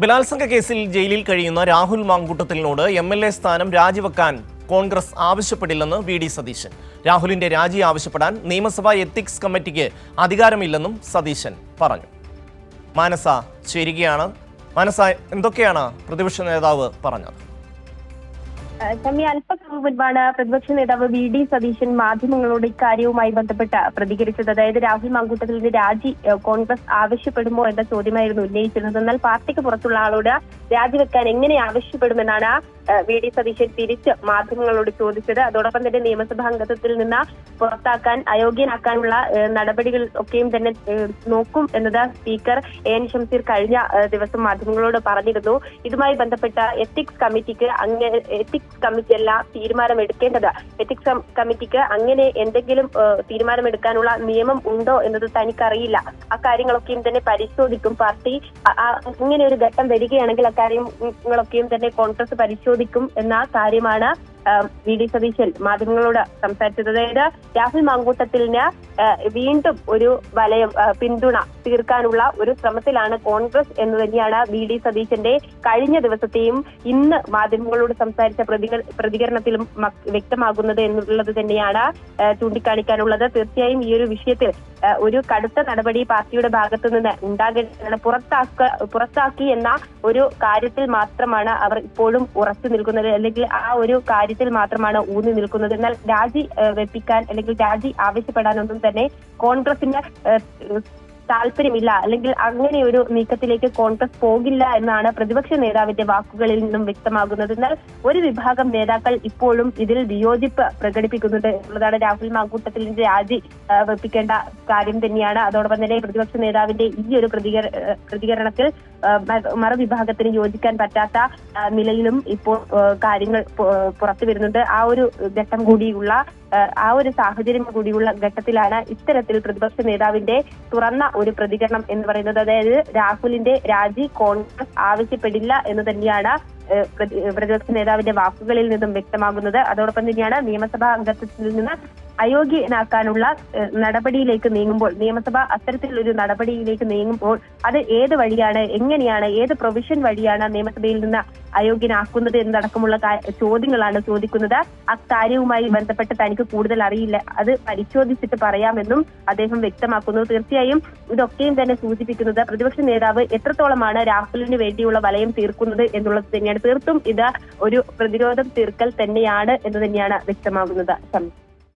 ബലാത്സംഗ കേസിൽ ജയിലിൽ കഴിയുന്ന രാഹുൽ മാങ്കൂട്ടത്തിലിനോട് എം എൽ എ സ്ഥാനം രാജിവെക്കാൻ കോൺഗ്രസ് ആവശ്യപ്പെടില്ലെന്ന് വി ഡി സതീശൻ. രാഹുലിന്റെ രാജി ആവശ്യപ്പെടാൻ നിയമസഭാ എത്തിക്സ് കമ്മിറ്റിക്ക് അധികാരമില്ലെന്നും സതീശൻ പറഞ്ഞു. മാനസ ചേരുകയാണ്. മാനസ എന്തൊക്കെയാണ് പ്രതിപക്ഷ നേതാവ് പറഞ്ഞത്? ഷമി അല്പം മുൻപാണ് പ്രതിപക്ഷ നേതാവ് വി ഡി സതീശൻ മാധ്യമങ്ങളോട് ഇക്കാര്യവുമായി ബന്ധപ്പെട്ട് പ്രതികരിച്ചത്. അതായത് രാഹുൽ മാങ്കൂട്ടത്തിന്റെ രാജി കോൺഗ്രസ് ആവശ്യപ്പെടുമോ എന്ന ചോദ്യമായിരുന്നു ഉന്നയിച്ചിരുന്നത്. എന്നാൽ പാർട്ടിക്ക് പുറത്തുള്ള ആളോട് രാജിവെക്കാൻ എങ്ങനെ ആവശ്യപ്പെടുമെന്നാണ് വി ഡി സതീശൻ തിരിച്ച് മാധ്യമങ്ങളോട് ചോദിച്ചത്. അതോടൊപ്പം തന്നെ നിയമസഭാ അംഗത്വത്തിൽ നിന്ന് പുറത്താക്കാൻ അയോഗ്യനാക്കാനുള്ള നടപടികൾ ഒക്കെയും തന്നെ നോക്കും എന്നത് സ്പീക്കർ എ എൻ ഷംസീർ കഴിഞ്ഞ ദിവസം മാധ്യമങ്ങളോട് പറഞ്ഞിരുന്നു. ഇതുമായി ബന്ധപ്പെട്ട എത്തിക്സ് കമ്മിറ്റിക്ക് അങ്ങ് എത്തിക്സ് കമ്മിറ്റി അല്ല തീരുമാനമെടുക്കേണ്ടത് എത്തിക്സ് കമ്മിറ്റിക്ക് അങ്ങനെ എന്തെങ്കിലും തീരുമാനമെടുക്കാനുള്ള നിയമം ഉണ്ടോ എന്നത് തനിക്കറിയില്ല. അക്കാര്യങ്ങളൊക്കെയും തന്നെ പരിശോധിക്കും പാർട്ടി. ഇങ്ങനെ ഒരു ഘട്ടം വരികയാണെങ്കിൽ അക്കാര്യങ്ങളൊക്കെയും തന്നെ കോൺഗ്രസ് പരിശോധിക്കും എന്ന കാര്യമാണ് വി. ഡി. സതീശൻ മാധ്യമങ്ങളോട് സംസാരിച്ചത്. അതായത് രാഹുൽ മാങ്കൂട്ടത്തിലിന് വീണ്ടും ഒരു വലയം പിന്തുണ തീർക്കാനുള്ള ഒരു ശ്രമത്തിലാണ് കോൺഗ്രസ് എന്ന് തന്നെയാണ് വി ഡി സതീശന്റെ കഴിഞ്ഞ ദിവസത്തെയും ഇന്ന് മാധ്യമങ്ങളോട് സംസാരിച്ച പ്രതികരണത്തിലും മക്- വ്യക്തമാകുന്നത് എന്നുള്ളത് തന്നെയാണ് ചൂണ്ടിക്കാണിക്കാനുള്ളത്. തീർച്ചയായും ഈ ഒരു വിഷയത്തിൽ ഒരു കടുത്ത നടപടി പാർട്ടിയുടെ ഭാഗത്തു നിന്ന് ഉണ്ടാകേണ്ടതാണ്. പുറത്താക്ക പുറത്താക്കി എന്ന ഒരു കാര്യത്തിൽ മാത്രമാണ് അവർ ഇപ്പോഴും ഉറച്ചു നിൽക്കുന്നത്. അല്ലെങ്കിൽ ആ ഒരു കാര്യത്തിൽ മാത്രമാണ് ഊന്നി നിൽക്കുന്നത്. എന്നാൽ രാജി വെപ്പിക്കാൻ അല്ലെങ്കിൽ രാജി ആവശ്യപ്പെടാനൊന്നും തന്നെ കോൺഗ്രസിന് താല്പര്യമില്ല. അല്ലെങ്കിൽ അങ്ങനെ ഒരു നീക്കത്തിലേക്ക് കോൺഗ്രസ് പോകില്ല എന്നാണ് പ്രതിപക്ഷ നേതാവിന്റെ വാക്കുകളിൽ നിന്നും വ്യക്തമാകുന്നത്. എന്നാൽ ഒരു വിഭാഗം നേതാക്കൾ ഇപ്പോഴും ഇതിൽ വിയോജിപ്പ് പ്രകടിപ്പിക്കുന്നുണ്ട് എന്നുള്ളതാണ് രാഹുൽ മാങ്കൂട്ടത്തിലിന്റെ രാജി വെപ്പിക്കേണ്ട കാര്യം തന്നെയാണ്. അതോടൊപ്പം തന്നെ പ്രതിപക്ഷ നേതാവിന്റെ ഈ ഒരു പ്രതികരണത്തിൽ മറുവിഭാഗത്തിന് യോജിക്കാൻ പറ്റാത്ത നിലയിലും ഇപ്പോൾ കാര്യങ്ങൾ പുറത്തു വരുന്നുണ്ട് ആ ഒരു ഘട്ടം കൂടിയുള്ള ആ, ഒരു സാഹചര്യം കൂടിയുള്ള ഘട്ടത്തിലാണ് ഇത്തരത്തിൽ പ്രതിപക്ഷ നേതാവിന്റെ തുറന്ന ഒരു പ്രതികരണം എന്ന് പറയുന്നത്. അതായത് രാഹുലിന്റെ രാജി കോൺഗ്രസ് ആവശ്യപ്പെടില്ല എന്ന് തന്നെയാണ് പ്രതിപക്ഷ നേതാവിന്റെ വാക്കുകളിൽ നിന്നും വ്യക്തമാകുന്നത്. അതോടൊപ്പം തന്നെയാണ് നിയമസഭാ അംഗത്വത്തിൽ നിന്ന് അയോഗ്യനാക്കാനുള്ള നടപടിയിലേക്ക് നീങ്ങുമ്പോൾ നിയമസഭ അത്തരത്തിലൊരു നടപടിയിലേക്ക് നീങ്ങുമ്പോൾ അത് ഏത് വഴിയാണ് എങ്ങനെയാണ് ഏത് പ്രൊവിഷൻ വഴിയാണ് നിയമസഭയിൽ നിന്ന് അയോഗ്യനാക്കുന്നത് എന്നതടക്കമുള്ള ചോദ്യങ്ങളാണ് ചോദിക്കുന്നത്. അക്കാര്യവുമായി ബന്ധപ്പെട്ട് തനിക്ക് കൂടുതൽ അറിയില്ല. അത് പരിശോധിച്ചിട്ട് പറയാമെന്നും അദ്ദേഹം വ്യക്തമാക്കുന്നു. തീർച്ചയായും ഇതൊക്കെയും തന്നെ സൂചിപ്പിക്കുന്നത് പ്രതിപക്ഷ നേതാവ് എത്രത്തോളമാണ് രാഹുലിന് വേണ്ടിയുള്ള വലയം തീർക്കുന്നത് എന്നുള്ളത് തന്നെയാണ്. തീർത്തും ഇത് ഒരു പ്രതിരോധം തീർക്കൽ തന്നെയാണ് എന്ന് തന്നെയാണ് വ്യക്തമാകുന്നത്.